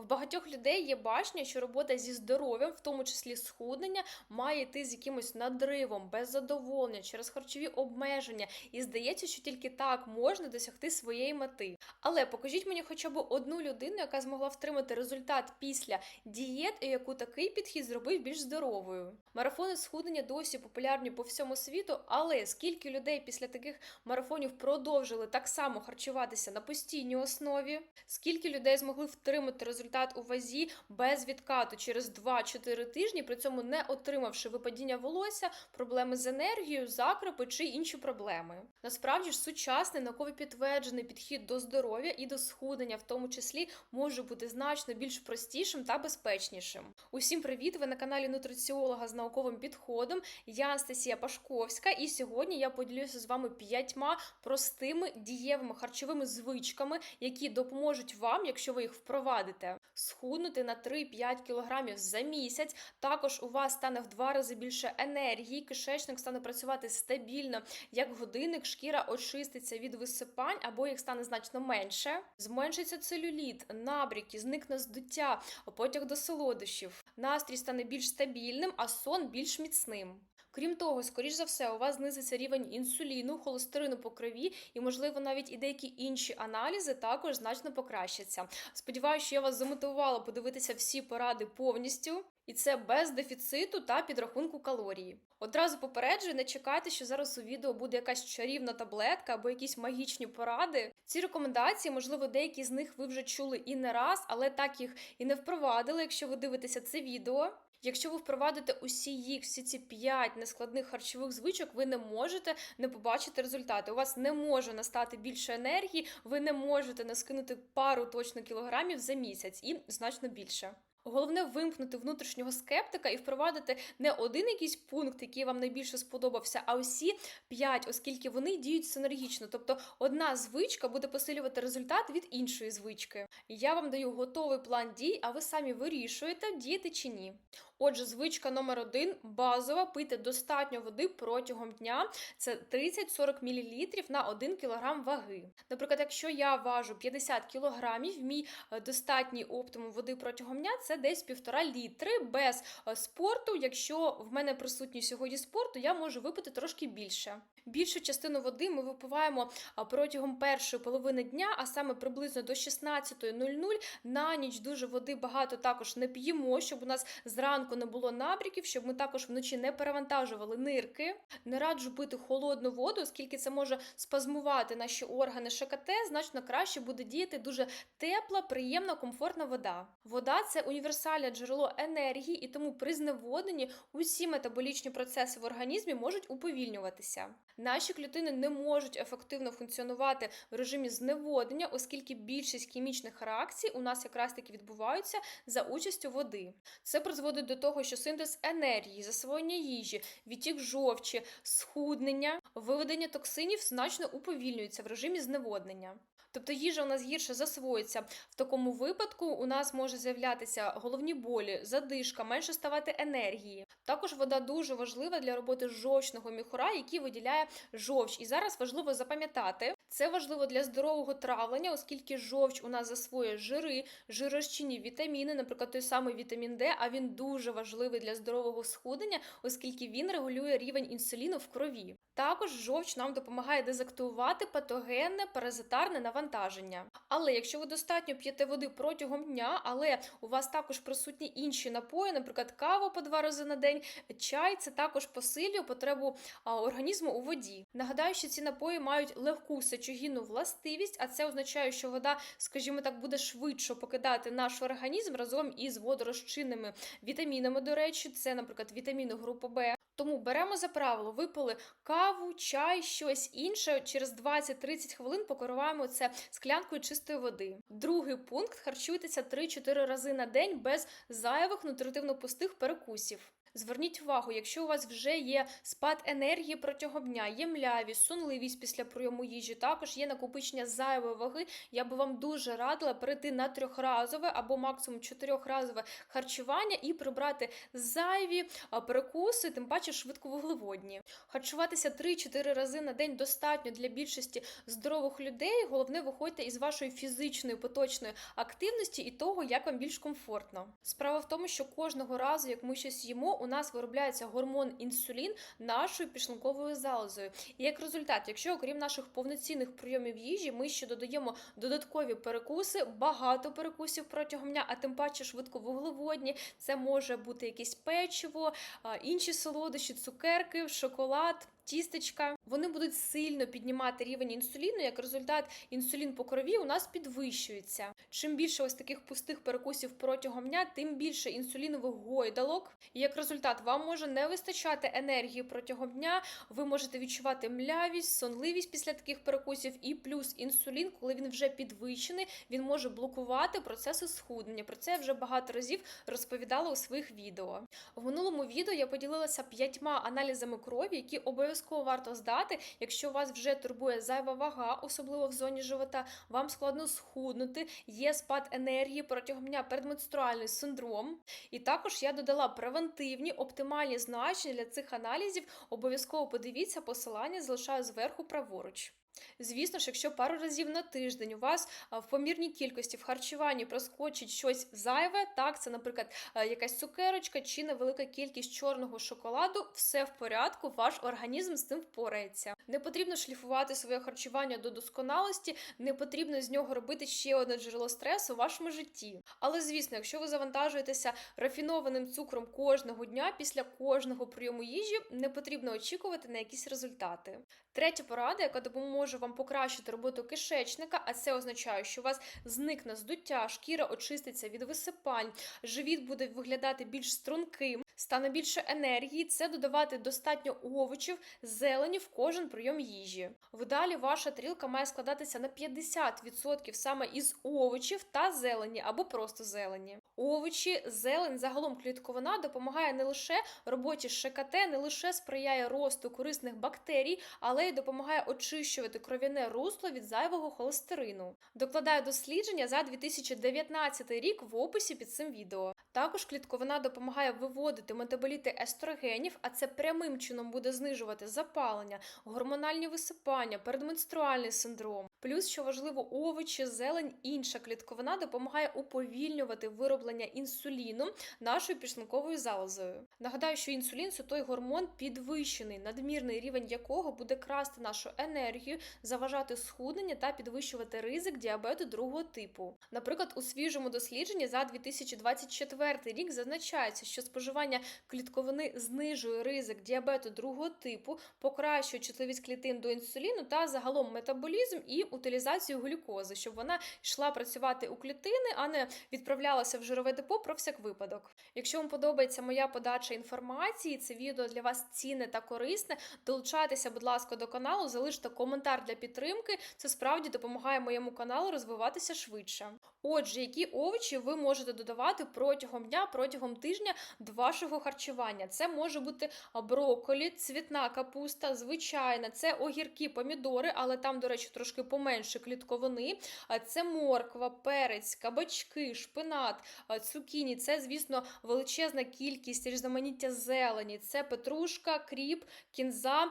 В багатьох людей є бачення, що робота зі здоров'ям, в тому числі схуднення, має йти з якимось надривом, без задоволення, через харчові обмеження, і здається, що тільки так можна досягти своєї мети. Але покажіть мені хоча б одну людину, яка змогла втримати результат після дієт, і яку такий підхід зробив більш здоровою. Марафони схуднення досі популярні по всьому світу, але скільки людей після таких марафонів продовжили так само харчуватися на постійній основі? Скільки людей змогли втримати результат у вазі без відкату через 2-4 тижні, при цьому не отримавши випадіння волосся, проблеми з енергією, закропи чи інші проблеми? Насправді ж сучасний науково підтверджений підхід до здоров'я і до схуднення, в тому числі, може бути значно більш простішим та безпечнішим. Усім привіт! Ви на каналі нутриціолога з науковим підходом. Я Анастасія Пашковська, і сьогодні я поділюся з вами п'ятьма простими дієвими харчовими звичками, які допоможуть вам, якщо ви їх впровадите, схуднути на 3-5 кг за місяць. Також у вас стане в два рази більше енергії, кишечник стане працювати стабільно, як годинник, шкіра очиститься від висипань або їх стане значно менше. Зменшиться целюліт, набріки, зникне здуття, потяг до солодощів. Настрій стане більш стабільним, а сон більш міцним. Крім того, скоріш за все, у вас знизиться рівень інсуліну, холестерину по крові, і, можливо, навіть і деякі інші аналізи також значно покращаться. Сподіваюся, що я вас замотивувала подивитися всі поради повністю. І це без дефіциту та підрахунку калорії. Одразу попереджую, не чекайте, що зараз у відео буде якась чарівна таблетка або якісь магічні поради. Ці рекомендації, можливо, деякі з них ви вже чули і не раз, але так їх і не впровадили, якщо ви дивитеся це відео. Якщо ви впровадите усі їх, всі ці п'ять нескладних харчових звичок, ви не можете не побачити результати. У вас не може настати більше енергії, ви не можете не скинути пару точно кілограмів за місяць і значно більше. Головне вимкнути внутрішнього скептика і впровадити не один якийсь пункт, який вам найбільше сподобався, а усі п'ять, оскільки вони діють синергічно. Тобто одна звичка буде посилювати результат від іншої звички. Я вам даю готовий план дій, а ви самі вирішуєте, діяти чи ні. Отже, звичка номер один базова пити достатньо води протягом дня. Це 30-40 мл на 1 кг ваги. Наприклад, якщо я важу 50 кг, мій е, достатній оптимум води протягом дня це десь півтора літри без е, спорту. Якщо в мене присутній сьогодні спорту, я можу випити трошки більше. Більшу частину води ми випиваємо протягом першої половини дня, а саме приблизно до 16.00. На ніч дуже води багато також не п'ємо, щоб у нас зранку не було набріків, щоб ми також вночі не перевантажували нирки. Не раджу пити холодну воду, оскільки це може спазмувати наші органи ШКТ, значно краще буде діяти дуже тепла, приємна, комфортна вода. Вода це універсальне джерело енергії, і тому при зневодненні усі метаболічні процеси в організмі можуть уповільнюватися. Наші клітини не можуть ефективно функціонувати в режимі зневоднення, оскільки більшість хімічних реакцій у нас якраз таки відбуваються за участю води. Це призводить до того, що синтез енергії, засвоєння їжі, відтік жовчі, схуднення, виведення токсинів значно уповільнюється в режимі зневоднення. Тобто їжа у нас гірше засвоїться. В такому випадку у нас може з'являтися головні болі, задишка, менше ставати енергії. Також вода дуже важлива для роботи жовчного міхура, який виділяє жовч. І зараз важливо запам'ятати, це важливо для здорового травлення, оскільки жовч у нас засвоює жири, жирозчинні вітаміни, наприклад, той самий вітамін Д, а він дуже важливий для здорового схуднення, оскільки він регулює рівень інсуліну в крові. Також жовч нам допомагає дезактивувати патогенне паразитарне навантаження. Але якщо ви достатньо п'єте води протягом дня, але у вас також присутні інші напої, наприклад, кава по два рази на день, чай, це також посилює потребу організму у воді. Нагадаю, що ці напої мають легку сечогінну властивість, а це означає, що вода, скажімо так, буде швидше покидати наш організм разом із водорозчинними вітамінами. До речі, це, наприклад, вітаміни групи Б. Тому беремо за правило, випили каву, чай, щось інше. Через 20-30 хвилин покориваємо це склянкою чистої води. Другий пункт харчуйтеся 3-4 рази на день без зайвих нутритивно пустих перекусів. Зверніть увагу, якщо у вас вже є спад енергії протягом дня, є млявість, сонливість після прийому їжі, також є накопичення зайвої ваги, я би вам дуже радила перейти на трьохразове або максимум чотирьохразове харчування і прибрати зайві перекуси, тим паче швидковуглеводні. Харчуватися 3-4 рази на день достатньо для більшості здорових людей. Головне, виходьте із вашої фізичної поточної активності і того, як вам більш комфортно. Справа в тому, що кожного разу, як ми щось їмо, у нас виробляється гормон інсулін нашою підшлунковою залозою. І як результат, якщо окрім наших повноцінних прийомів їжі, ми ще додаємо додаткові перекуси, багато перекусів протягом дня, а тим паче швидковуглеводні, це може бути якесь печиво, інші солодощі, цукерки, шоколад. Тістечка, вони будуть сильно піднімати рівень інсуліну. Як результат, інсулін по крові у нас підвищується. Чим більше ось таких пустих перекусів протягом дня, тим більше інсулінових гойдалок. І як результат, вам може не вистачати енергії протягом дня. Ви можете відчувати млявість, сонливість після таких перекусів, і плюс інсулін, коли він вже підвищений, він може блокувати процеси схуднення. Про це я вже багато разів розповідала у своїх відео. В минулому відео я поділилася п'ятьма аналізами крові, які обов'язково варто здати, якщо вас вже турбує зайва вага, особливо в зоні живота, вам складно схуднути, є спад енергії протягом дня передменструальний синдром. І також я додала превентивні оптимальні значення для цих аналізів. Обов'язково подивіться посилання, залишаю зверху праворуч. Звісно ж, якщо пару разів на тиждень у вас в помірній кількості в харчуванні проскочить щось зайве, так, це, наприклад, якась цукерочка чи невелика кількість чорного шоколаду, все в порядку, ваш організм з цим впорається. Не потрібно шліфувати своє харчування до досконалості, не потрібно з нього робити ще одне джерело стресу у вашому житті. Але звісно, якщо ви завантажуєтеся рафінованим цукром кожного дня після кожного прийому їжі, не потрібно очікувати на якісь результати. Третя порада, яка допоможе вам покращити роботу кишечника, а це означає, що у вас зникне здуття, шкіра очиститься від висипань, живіт буде виглядати більш струнким, стане більше енергії. Це додавати достатньо овочів, зелені в кожен прийом їжі. Вдалі ваша тарілка має складатися на 50% саме із овочів та зелені або просто зелені. Овочі, зелень, загалом клітковина допомагає не лише роботі ШКТ, не лише сприяє росту корисних бактерій, але й допомагає очищувати кров'яне русло від зайвого холестерину. Докладаю дослідження за 2019 рік в описі під цим відео. Також клітковина допомагає виводити метаболіти естрогенів, а це прямим чином буде знижувати запалення, гормональні висипання, передменструальний синдром. Плюс, що важливо, овочі, зелень, інша клітковина допомагає уповільнювати вироблення інсуліну нашою підшлунковою залозою. Нагадаю, що інсулін це той гормон підвищений, надмірний рівень якого буде красти нашу енергію, заважати схуднення та підвищувати ризик діабету другого типу. Наприклад, у свіжому дослідженні за 2024 рік зазначається, що споживання клітковини знижує ризик діабету другого типу, покращує чутливість клітин до інсуліну та загалом метаболізм і утилізацію глюкози, щоб вона йшла працювати у клітини, а не відправлялася в жирове депо про всяк випадок. Якщо вам подобається моя подача інформації, це відео для вас цінне та корисне. Долучайтеся, будь ласка, до каналу, залиште коментар для підтримки. Це справді допомагає моєму каналу розвиватися швидше. Отже, які овочі ви можете додавати протягом дня, протягом тижня до вашого харчування? Це може бути брокколі, цвітна капуста, звичайна, це огірки, помідори, але там, до речі, трошки поменше клітковини. Це морква, перець, кабачки, шпинат, цукіні. Це, звісно, величезна кількість різноманіття зелені. Це петрушка, кріп, кінза,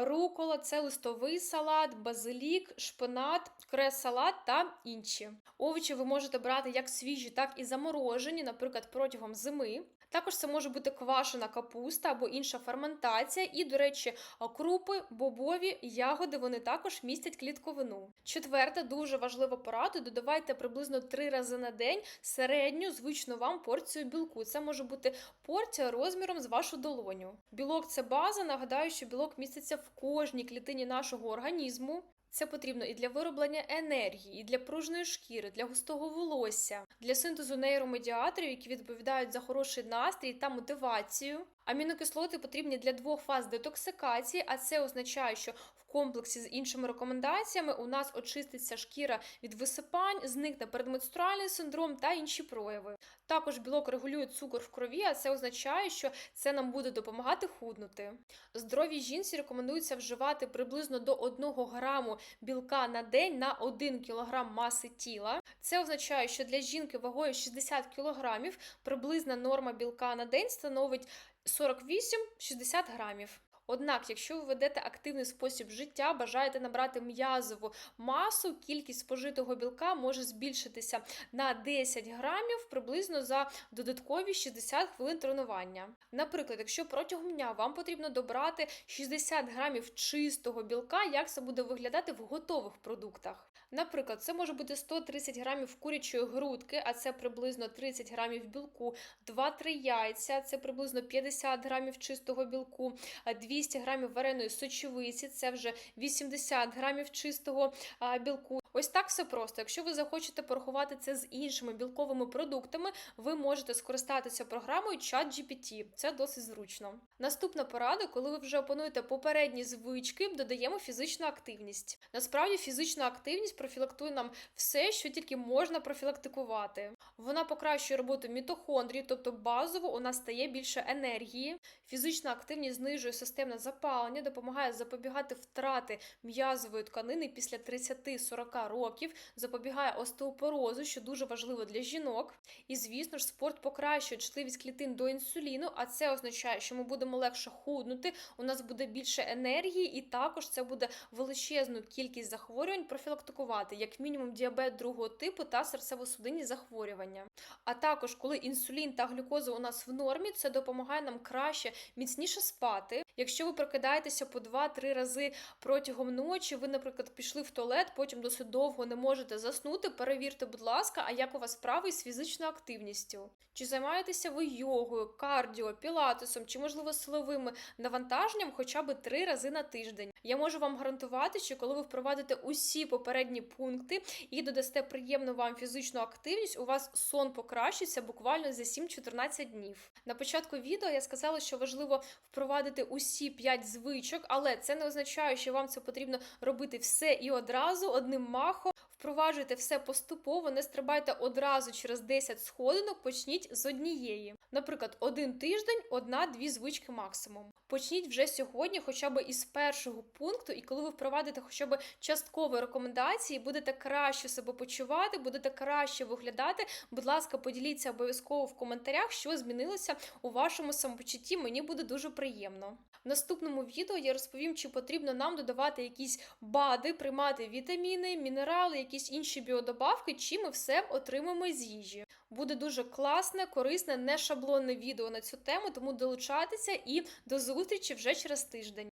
рукола, це листовий салат, базилік, шпинат, крес-салат та інші. Овочі ви можете брати як свіжі, так і заморожені, наприклад, протягом зими. Також це може бути квашена капуста або інша ферментація. І, до речі, крупи, бобові, ягоди вони також містять клітковину. Четверте, дуже важлива порада: додавайте приблизно три рази на день середню звичну вам порцію білку. Це може бути порція розміром з вашу долоню. Білок це база. Нагадаю, що білок міститься в кожній клітині нашого організму. Це потрібно і для вироблення енергії, і для пружної шкіри, для густого волосся, для синтезу нейромедіаторів, які відповідають за хороший настрій та мотивацію. Амінокислоти потрібні для двох фаз детоксикації, а це означає, що комплексі з іншими рекомендаціями у нас очиститься шкіра від висипань, зникне передменструальний синдром та інші прояви. Також білок регулює цукор в крові, а це означає, що це нам буде допомагати худнути. Здоровій жінці рекомендується вживати приблизно до 1 граму білка на день на 1 кг маси тіла. Це означає, що для жінки вагою 60 кг приблизна норма білка на день становить 48-60 грамів. Однак, якщо ви ведете активний спосіб життя, бажаєте набрати м'язову масу, кількість спожитого білка може збільшитися на 10 грамів приблизно за додаткові 60 хвилин тренування. Наприклад, якщо протягом дня вам потрібно добрати 60 грамів чистого білка, як це буде виглядати в готових продуктах? Наприклад, це може бути 130 грамів курячої грудки, а це приблизно 30 грамів білку, 2-3 яйця, це приблизно 50 грамів чистого білку, 200 грамів вареної сочевиці, це вже 80 грамів чистого білку. Ось так все просто. Якщо ви захочете порахувати це з іншими білковими продуктами, ви можете скористатися програмою ChatGPT. Це досить зручно. Наступна порада, коли ви вже опануєте попередні звички, додаємо фізичну активність. Насправді, фізична активність профілактує нам все, що тільки можна профілактикувати. Вона покращує роботу мітохондрій, тобто базово у нас стає більше енергії. Фізична активність знижує системне запалення, допомагає запобігати втрати м'язової тканини після 30-40 років, запобігає остеопорозу, що дуже важливо для жінок. І звісно ж, спорт покращує чутливість клітин до інсуліну, а це означає, що ми будемо легше худнути, у нас буде більше енергії, і також це буде величезну кількість захворювань профілактикувати, як мінімум діабет другого типу та серцево-судинні захворювання. А також, коли інсулін та глюкоза у нас в нормі, це допомагає нам краще, міцніше спати. Якщо ви прокидаєтеся по 2-3 рази протягом ночі, ви, наприклад, пішли в туалет, потім досить довго не можете заснути, перевірте, будь ласка, а як у вас справи з фізичною активністю? Чи займаєтеся ви йогою, кардіо, пілатесом, чи, можливо, силовими навантаженням хоча б 3 рази на тиждень? Я можу вам гарантувати, що коли ви впровадите усі попередні пункти і додасте приємну вам фізичну активність, у вас сон покращиться буквально за 7-14 днів. На початку відео я сказала, що важливо впровадити усі 5 звичок, але це не означає, що вам це потрібно робити все і одразу одним махом. Впроваджуйте все поступово, не стрибайте одразу через 10 сходинок, почніть з однієї. Наприклад, один тиждень, одна-дві звички максимум. Почніть вже сьогодні, хоча б із першого пункту, і коли ви впровадите хоча б часткові рекомендації, будете краще себе почувати, будете краще виглядати. Будь ласка, поділіться обов'язково в коментарях, що змінилося у вашому самопочутті. Мені буде дуже приємно. В наступному відео я розповім, чи потрібно нам додавати якісь БАДи, приймати вітаміни, мінерали, якісь інші біодобавки, чи ми все отримаємо з їжі. Буде дуже класне, корисне, не шаблонне відео на цю тему, тому долучайтеся і до зустрічі вже через тиждень.